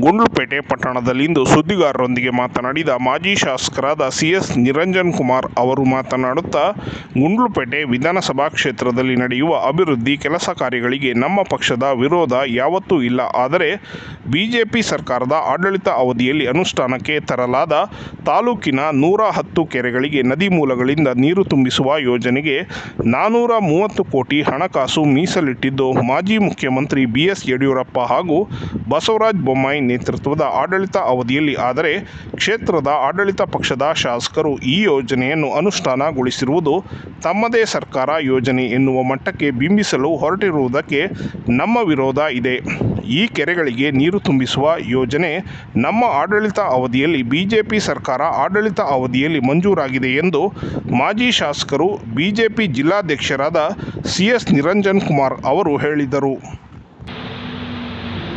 ಗುಂಡ್ಲುಪೇಟೆ ಪಟ್ಟಣದಲ್ಲಿಂದು ಸುದ್ದಿಗಾರರೊಂದಿಗೆ ಮಾತನಾಡಿದ ಮಾಜಿ ಶಾಸಕರಾದ ಸಿ ಎಸ್ ನಿರಂಜನ್ ಕುಮಾರ್ ಅವರು ಮಾತನಾಡುತ್ತಾ, ಗುಂಡ್ಲುಪೇಟೆ ವಿಧಾನಸಭಾ ಕ್ಷೇತ್ರದಲ್ಲಿ ನಡೆಯುವ ಅಭಿವೃದ್ಧಿ ಕೆಲಸ ಕಾರ್ಯಗಳಿಗೆ ನಮ್ಮ ಪಕ್ಷದ ವಿರೋಧ ಯಾವತ್ತೂ ಇಲ್ಲ. ಆದರೆ, ಬಿಜೆಪಿ ಸರ್ಕಾರದ ಆಡಳಿತ ಅವಧಿಯಲ್ಲಿ ಅನುಷ್ಠಾನಕ್ಕೆ ತರಲಾದ ತಾಲೂಕಿನ ನೂರ ಹತ್ತು ಕೆರೆಗಳಿಗೆ ನದಿ ಮೂಲಗಳಿಂದ ನೀರು ತುಂಬಿಸುವ ಯೋಜನೆಗೆ ನಾನೂರ ಮೂವತ್ತು ಕೋಟಿ ಹಣಕಾಸು ಮೀಸಲಿಟ್ಟಿದ್ದು ಮಾಜಿ ಮುಖ್ಯಮಂತ್ರಿ ಬಿ ಎಸ್ ಯಡಿಯೂರಪ್ಪ ಹಾಗೂ ಬಸವರಾಜ ಬೊಮ್ಮಾಯಿ ನೇತೃತ್ವದ ಆಡಳಿತ ಅವಧಿಯಲ್ಲಿ ಆದರೆ ಕ್ಷೇತ್ರದ ಆಡಳಿತ ಪಕ್ಷದ ಶಾಸಕರು ಈ ಯೋಜನೆಯನ್ನು ಅನುಷ್ಠಾನಗೊಳಿಸಿರುವುದು ತಮ್ಮದೇ ಸರ್ಕಾರ ಯೋಜನೆ ಎನ್ನುವ ಮಟ್ಟಕ್ಕೆ ಬಿಂಬಿಸಲು ಹೊರಟಿರುವುದಕ್ಕೆ ನಮ್ಮ ವಿರೋಧ ಇದೆ. ಈ ಕೆರೆಗಳಿಗೆ ನೀರು ತುಂಬಿಸುವ ಯೋಜನೆ ನಮ್ಮ ಆಡಳಿತ ಅವಧಿಯಲ್ಲಿ ಬಿಜೆಪಿ ಸರ್ಕಾರ ಆಡಳಿತ ಅವಧಿಯಲ್ಲಿ ಮಂಜೂರಾಗಿದೆ ಎಂದು ಮಾಜಿ ಶಾಸಕರು ಬಿಜೆಪಿ ಜಿಲ್ಲಾಧ್ಯಕ್ಷರಾದ ಸಿ ಎಸ್ ನಿರಂಜನ್ ಕುಮಾರ್ ಅವರು ಹೇಳಿದರು.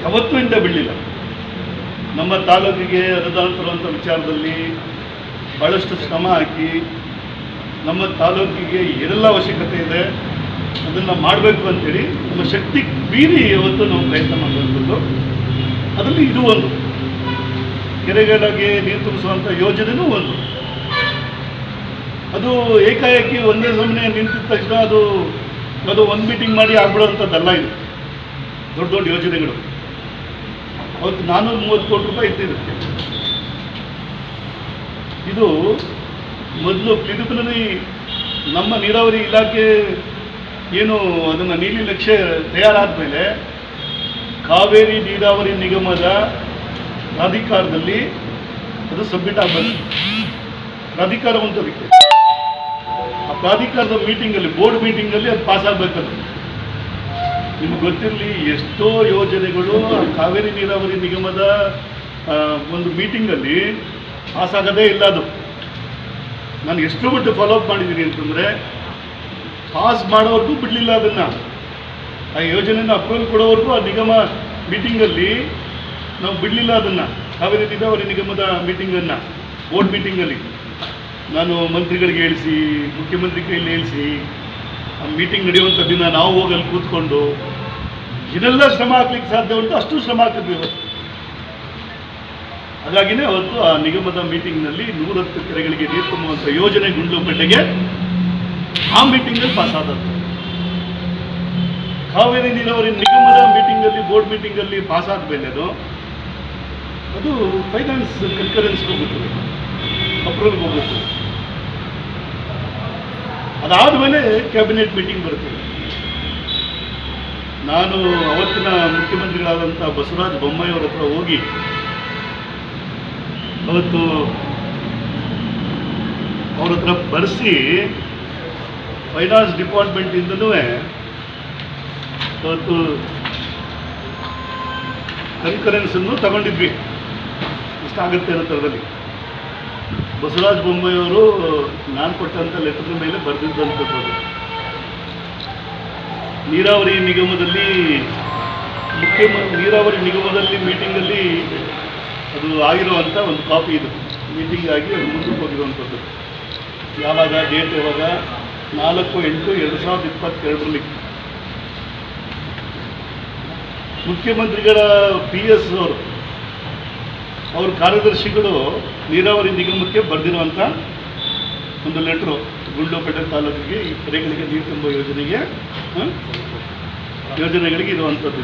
ಯಾವತ್ತೂ ಹಿಂದೆ ಬೀಳಲಿಲ್ಲ ನಮ್ಮ ತಾಲೂಕಿಗೆ ಅನುದಾನ ತರುವಂಥ ವಿಚಾರದಲ್ಲಿ ಭಾಳಷ್ಟು ಶ್ರಮ ಹಾಕಿ ನಮ್ಮ ತಾಲೂಕಿಗೆ ಏನೆಲ್ಲ ಅವಶ್ಯಕತೆ ಇದೆ ಅದನ್ನು ಮಾಡಬೇಕು ಅಂತೇಳಿ ನಮ್ಮ ಶಕ್ತಿ ಮೀರಿ ಇವತ್ತು ನಾವು ಪ್ರಯತ್ನ ಮಾಡುವಂಥದ್ದು ಅದರಲ್ಲಿ ಇದು ಒಂದು. ಕೆರೆಗಳಿಗೆ ನೀರು ತುಂಬಿಸುವಂಥ ಯೋಜನೆನೂ ಒಂದು. ಅದು ಏಕಾಏಕಿ ಒಂದೇ ಸಮನೆ ನಿಂತಿದ ತಕ್ಷಣ ಅದು ಅದು ಒಂದು ಮೀಟಿಂಗ್ ಮಾಡಿ ಆಗ್ಬಿಡುವಂಥದ್ದಲ್ಲ ಇದು. ದೊಡ್ಡ ದೊಡ್ಡ ಯೋಜನೆಗಳು. ಅವತ್ತು ನಾನ್ನೂರ ಮೂವತ್ತು ಕೋಟಿ ರೂಪಾಯಿ ಇಟ್ಟಿರುತ್ತೆ ಇದು ಮೊದಲು ಪ್ರಿಲಿಮಿನರಿ ನಮ್ಮ ನೀರಾವರಿ ಇಲಾಖೆ ಏನು ಅದನ್ನು ನೀಲಿ ನಕ್ಷೆ ತಯಾರಾದ ಮೇಲೆ ಕಾವೇರಿ ನೀರಾವರಿ ನಿಗಮದ ಪ್ರಾಧಿಕಾರದಲ್ಲಿ ಅದು ಸಬ್ಮಿಟ್ ಆಗಬೇಕು ಪ್ರಾಧಿಕಾರ ಅದಕ್ಕೆ. ಆ ಪ್ರಾಧಿಕಾರದ ಮೀಟಿಂಗಲ್ಲಿ ಬೋರ್ಡ್ ಮೀಟಿಂಗಲ್ಲಿ ಅದು ಪಾಸ್ ಆಗಬೇಕದು ನಿಮ್ಗೆ ಗೊತ್ತಿರಲಿ, ಎಷ್ಟೋ ಯೋಜನೆಗಳು ಕಾವೇರಿ ನೀರಾವರಿ ನಿಗಮದ ಒಂದು ಮೀಟಿಂಗಲ್ಲಿ ಪಾಸ್ ಆಗೋದೇ ಇಲ್ಲ ಅದು. ನಾನು ಎಷ್ಟು ಬಿಟ್ಟು ಫಾಲೋ ಅಪ್ ಮಾಡಿದ್ದೀನಿ ಅಂತಂದರೆ, ಪಾಸ್ ಮಾಡೋವರೆಗೂ ಬಿಡಲಿಲ್ಲ ಅದನ್ನು. ಆ ಯೋಜನೆಯನ್ನು ಅಪ್ರೂವಲ್ ಕೊಡೋವರೆಗೂ ಆ ನಿಗಮ ಮೀಟಿಂಗಲ್ಲಿ ನಾವು ಬಿಡಲಿಲ್ಲ ಅದನ್ನು, ಕಾವೇರಿ ನೀರಾವರಿ ನಿಗಮದ ಮೀಟಿಂಗನ್ನು ಬೋರ್ಡ್ ಮೀಟಿಂಗಲ್ಲಿ. ನಾನು ಮಂತ್ರಿಗಳಿಗೆ ಹೇಳಿಸಿ, ಮುಖ್ಯಮಂತ್ರಿ ಕೈಯಲ್ಲಿ ಹೇಳಿಸಿ, ಆ ಮೀಟಿಂಗ್ ನಡೆಯುವಂಥ ದಿನ ನಾವು ಹೋಗಿ ಕೂತ್ಕೊಂಡು ಏನೆಲ್ಲ ಶ್ರಮ ಹಾಕ್ಲಿಕ್ಕೆ ಸಾಧ್ಯ ಉಂಟು, ಅಷ್ಟು ಶ್ರಮ ಹಾಕಿದ್ವಿ ಇವತ್ತು. ಹಾಗಾಗಿನೇ ಅವತ್ತು ಆ ನಿಗಮದ ಮೀಟಿಂಗ್ನಲ್ಲಿ ನೂರತ್ತು ಕೆರೆಗಳಿಗೆ ನೀರು ತುಂಬುವಂಥ ಯೋಜನೆ ಗುಂಡ್ಲುಪೇಟೆಗೆ ಆ ಮೀಟಿಂಗಲ್ಲಿ ಪಾಸ್ ಆದದ್ದು. ಕಾವೇರಿ ನೀರಾವರಿ ನಿಗಮದ ಮೀಟಿಂಗಲ್ಲಿ ಬೋರ್ಡ್ ಮೀಟಿಂಗಲ್ಲಿ ಪಾಸ್ ಆದಮೇಲೆ ಅದು ಅದು ಫೈನಾನ್ಸ್ ಕನ್ಕರೆನ್ಸ್ಗೆ ಹೋಗುತ್ತೆ ಅಪ್ರೂವಲ್ಗೆ ಅದಾದ ಮೇಲೆ ಕ್ಯಾಬಿನೆಟ್ ಮೀಟಿಂಗ್ ಬರುತ್ತೆ. ನಾನು ಅವತ್ತಿನ ಮುಖ್ಯಮಂತ್ರಿಗಳಾದಂಥ ಬಸವರಾಜ ಬೊಮ್ಮಾಯಿ ಅವ್ರ ಹತ್ರ ಹೋಗಿ ಅವತ್ತು ಅವ್ರ ಹತ್ರ ಬರೆಸಿ ಫೈನಾನ್ಸ್ ಡಿಪಾರ್ಟ್ಮೆಂಟಿಂದನೂ ಅವತ್ತು ಕನ್ಕರೆನ್ಸನ್ನು ತಗೊಂಡಿದ್ವಿ ಇಷ್ಟಾಗುತ್ತೆ ಅನ್ನೋ ಥರದಲ್ಲಿ ಬಸವರಾಜ ಬೊಮ್ಮಾಯಿಯವರು ನಾನು ಕೊಟ್ಟಂಥ ಲೆಟರ್ ಮೇಲೆ ಬರೆದಿದ್ದಂಥದ್ದು. ನೀರಾವರಿ ನಿಗಮದಲ್ಲಿ ಮುಖ್ಯಮಂತ್ರಿ ನೀರಾವರಿ ನಿಗಮದಲ್ಲಿ ಮೀಟಿಂಗಲ್ಲಿ ಅದು ಆಗಿರುವಂಥ ಒಂದು ಕಾಪಿ ಇದು. ಮೀಟಿಂಗ್ ಆಗಿ ಅದು ಮುಂದಕ್ಕೆ ಹೋಗಿರುವಂಥದ್ದು ಯಾವಾಗ ಡೇಟ್ ಯಾವಾಗ? ನಾಲ್ಕು ಎಂಟು ಎರಡು ಸಾವಿರದ ಇಪ್ಪತ್ತೆರಡರಲ್ಲಿ. ಮುಖ್ಯಮಂತ್ರಿಗಳ ಪಿ ಎಸ್ ಅವರು, ಅವ್ರ ಕಾರ್ಯದರ್ಶಿಗಳು ನೀರಾವರಿ ನಿಗಮಕ್ಕೆ ಬರೆದಿರುವಂಥ ಒಂದು ಲೆಟ್ರು ಗುಂಡ್ಲುಪೇಟೆ ತಾಲೂಕಿಗೆ ಈ ಕೆರೆಗಳಿಗೆ ನೀರು ತುಂಬುವ ಯೋಜನೆಗೆ ಯೋಜನೆಗಳಿಗೆ ಇರುವಂಥದ್ದು.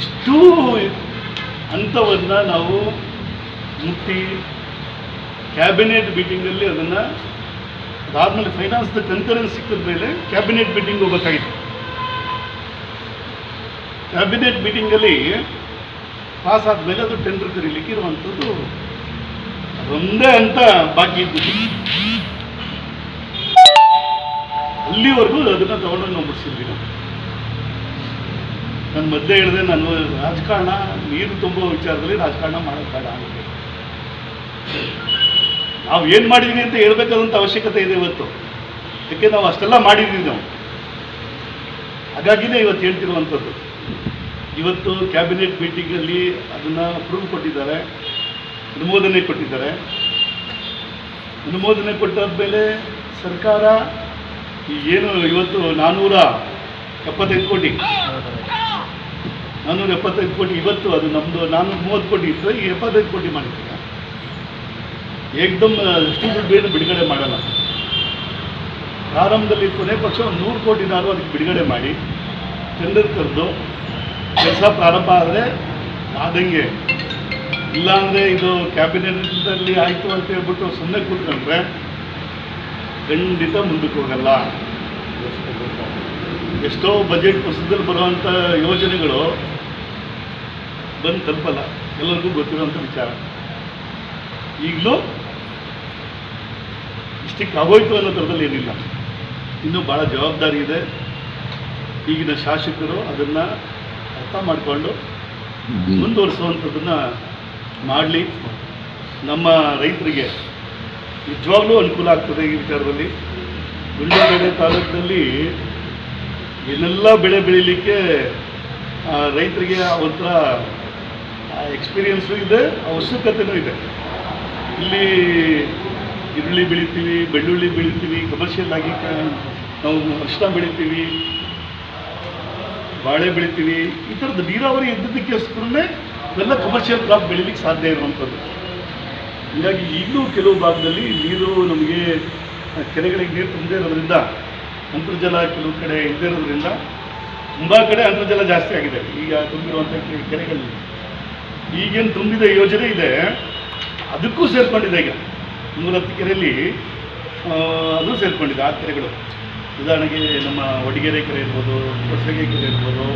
ಇಷ್ಟೂ ಹಂತವನ್ನು ನಾವು ಮುಟ್ಟಿ ಕ್ಯಾಬಿನೆಟ್ ಮೀಟಿಂಗಲ್ಲಿ ಅದನ್ನು ಅದಾದಮೇಲೆ ಫೈನಾನ್ಸ್ದ ಕನ್ಕರೆನ್ಸ್ ಸಿಕ್ಕಿದ ಮೇಲೆ ಕ್ಯಾಬಿನೆಟ್ ಮೀಟಿಂಗ್ ಹೋಗ್ಬೇಕಾಗಿತ್ತು. ಕ್ಯಾಬಿನೆಟ್ ಮೀಟಿಂಗಲ್ಲಿ ಪಾಸ್ ಆದಮೇಲೆ ಅದು ಟೆಂಡರ್ ಕರೀಲಿಕ್ಕೆ ಇರುವಂಥದ್ದು ಅದೊಂದೇ ಅಂತ ಬಾಕಿ ಇದ್ದಿದ್ದು. ಅಲ್ಲಿವರೆಗೂ ಅದನ್ನು ತಗೊಂಡು ನಾವು ಬಿಡಿಸಿದ್ವಿ ನಾವು. ನಾನು ಮೊದಲೇ ಹೇಳಿದೆ, ನಾನು ರಾಜಕಾರಣ, ನೀರು ತುಂಬೋ ವಿಚಾರದಲ್ಲಿ ರಾಜಕಾರಣ ಅಂತ ನಾವು ಏನು ಮಾಡಿದೀವಿ ಅಂತ ಹೇಳ್ಬೇಕಾದಂಥ ಅವಶ್ಯಕತೆ ಇದೆ ಇವತ್ತು. ಯಾಕೆ ನಾವು ಅಷ್ಟೆಲ್ಲ ಮಾಡಿದ್ದೀವಿ ನಾವು. ಹಾಗಾಗಿನೇ ಇವತ್ತು ಹೇಳ್ತಿರುವಂಥದ್ದು. ಇವತ್ತು ಕ್ಯಾಬಿನೆಟ್ ಮೀಟಿಂಗಲ್ಲಿ ಅದನ್ನು ಅಪ್ರೂವ್ ಕೊಟ್ಟಿದ್ದಾರೆ, ಅನುಮೋದನೆ ಕೊಟ್ಟಿದ್ದಾರೆ. ಅನುಮೋದನೆ ಕೊಟ್ಟಾದ್ಮೇಲೆ ಸರ್ಕಾರ ಏನು ಇವತ್ತು ನಾನ್ನೂರ ಎಪ್ಪತ್ತೈದು ಕೋಟಿ. ನಾನ್ನೂರ ಎಪ್ಪತ್ತೈದು ಕೋಟಿ ಇವತ್ತು ಅದು ನಮ್ಮದು ನಾನ್ನೂರ ಮೂವತ್ತು ಕೋಟಿ ಇತ್ತು ಈಗ ಎಪ್ಪತ್ತೈದು ಕೋಟಿ ಮಾಡಿದ್ದೀರ. ಏಕ್ದಮ್ ಅಷ್ಟು ದುಡ್ಡು ಏನು ಬಿಡುಗಡೆ ಮಾಡಲ್ಲ. ಪ್ರಾರಂಭದಲ್ಲಿ ಕೊನೆ ಪಕ್ಷ ಒಂದು ನೂರು ನಾನು ಅದಕ್ಕೆ ಬಿಡುಗಡೆ ಮಾಡಿ ಟೆಂಡರ್ ಕರೆದು ಕೆಲಸ ಪ್ರಾರಂಭ ಆದರೆ ಆದಂಗೆ. ಇಲ್ಲಾಂದರೆ ಇದು ಕ್ಯಾಬಿನೆಟ್ನಲ್ಲಿ ಆಯಿತು ಅಂತ ಹೇಳ್ಬಿಟ್ಟು ಸುಮ್ಮನೆ ಕೂತ್ಕೊಂಡ್ರೆ ಖಂಡಿತ ಮುಂದಕ್ಕೆ ಹೋಗಲ್ಲ. ಎಷ್ಟೋ ಬಜೆಟ್ ಪುಸ್ತಕದಲ್ಲಿ ಬರುವಂಥ ಯೋಜನೆಗಳು ಬಂದು ತಲುಪಲ್ಲ. ಎಲ್ಲರಿಗೂ ಗೊತ್ತಿರುವಂಥ ವಿಚಾರ. ಈಗಲೂ ಇಷ್ಟಕ್ಕೆ ಆಗೋಯ್ತು ಅನ್ನೋ ಥರದಲ್ಲಿ ಏನಿಲ್ಲ. ಇನ್ನೂ ಭಾಳ ಜವಾಬ್ದಾರಿ ಇದೆ. ಈಗಿನ ಶಾಸಕರು ಅದನ್ನು ಅರ್ಥ ಮಾಡಿಕೊಂಡು ಮುಂದುವರಿಸುವಂಥದ್ದನ್ನು ಮಾಡಲಿ. ನಮ್ಮ ರೈತರಿಗೆ ನಿಜವಾಗ್ಲೂ ಅನುಕೂಲ ಆಗ್ತದೆ ಈ ವಿಚಾರದಲ್ಲಿ. ಗುಂಡ್ಲುಪೇಟೆ ತಾಲೂಕಿನಲ್ಲಿ ಏನೆಲ್ಲ ಬೆಳೆ ಬೆಳೀಲಿಕ್ಕೆ ರೈತರಿಗೆ ಒಂಥರ ಎಕ್ಸ್ಪೀರಿಯನ್ಸು ಇದೆ, ಅವಶ್ಯಕತೆನೂ ಇದೆ. ಇಲ್ಲಿ ಈರುಳ್ಳಿ ಬೆಳಿತೀವಿ, ಬೆಳ್ಳುಳ್ಳಿ ಬೆಳಿತೀವಿ ಕಮರ್ಷಿಯಲ್ ಆಗಿ ನಾವು ಅರಿಶಿನ ಬೆಳಿತೀವಿ, ಬಾಳೆ ಬೆಳಿತೀವಿ, ಈ ಥರದ್ದು ನೀರಾವರಿ ಇದ್ದದಕ್ಕೋಸ್ಕರನೇ ಇವೆಲ್ಲ ಕಮರ್ಷಿಯಲ್ ಕ್ರಾಪ್ ಬೆಳಿಲಿಕ್ಕೆ ಸಾಧ್ಯ ಇರುವಂಥದ್ದು. ಹೀಗಾಗಿ ಈಗಲೂ ಕೆಲವು ಭಾಗದಲ್ಲಿ ನೀರು ನಮಗೆ ಕೆರೆಗಳಿಗೆ ನೀರು ತುಂಬದೇ ಇರೋದ್ರಿಂದ ಅಂತರ್ಜಲ ಕೆಲವು ಕಡೆ ಇಲ್ಲದೇ ಇರೋದ್ರಿಂದ ತುಂಬ ಕಡೆ ಅಂತರ್ಜಲ ಜಾಸ್ತಿ ಆಗಿದೆ. ಈಗ ತುಂಬಿರುವಂಥ ಕೆರೆಗಳಲ್ಲಿ ಈಗೇನು ತುಂಬಿದ ಯೋಜನೆ ಇದೆ. ಅದಕ್ಕೂ ಸೇರ್ಕೊಂಡಿದೆ ಈಗ. ನೂರತ್ತು ಕೆರೆಯಲ್ಲಿ ಆ, ಅದು ಸೇರ್ಕೊಂಡಿದೆ ಆ ಕೆರೆಗಳು. ಉದಾಹರಣೆಗೆ ನಮ್ಮ ವಡಿಗೆರೆ ಕೆರೆ ಇರ್ಬೋದು ಹೊಸಗೆ ಕೆರೆ ಇರ್ಬೋದು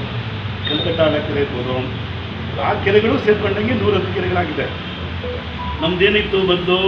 ಕಲ್ಕಟ್ಟಾಲ ಕೆರೆ ಇರ್ಬೋದು. ಆ ಕೆರೆಗಳು ಸೇರ್ಕೊಂಡಂಗೆ ನೂರತ್ತು ಕೆರೆಗಳಾಗಿದೆ. ನಮ್ದೇನಿತ್ತು ಬಂದು